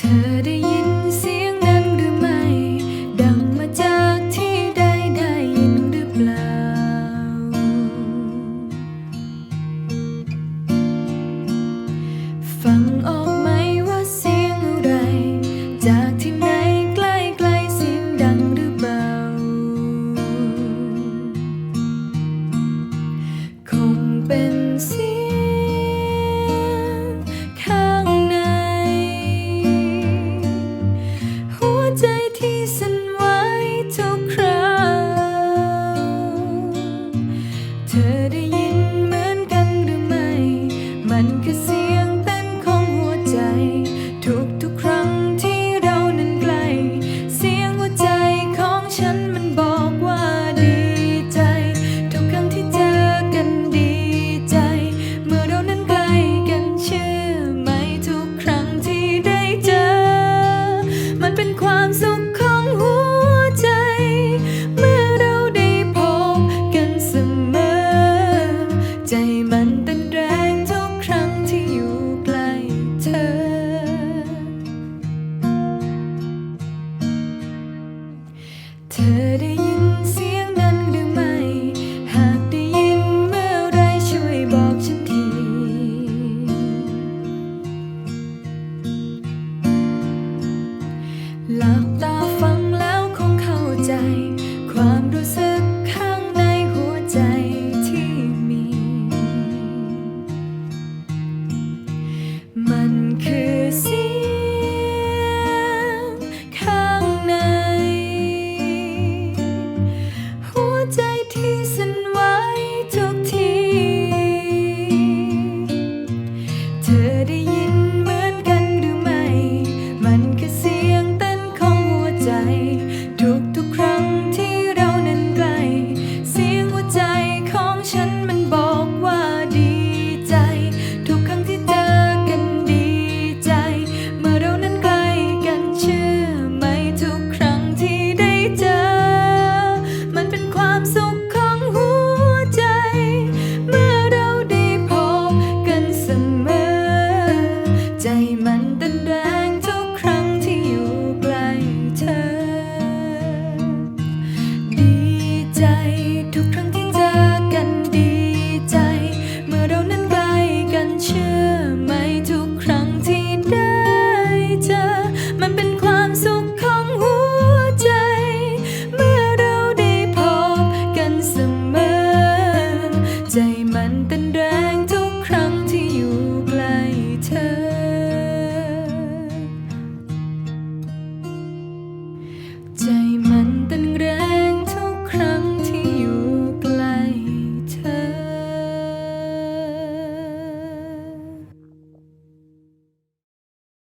เธอได้ยินเสียงนั้นหรือไม่ ดังมาจากที่ใดได้ยินหรือเปล่า ฟังอ หลับตาฟังแล้วคงเข้าใจ ความรู้สึกข้างในหัวใจที่มี มันคือเสียงข้างใน หัวใจที่สั่นไหวทุกที เธอได้ ใจทุกครั้ง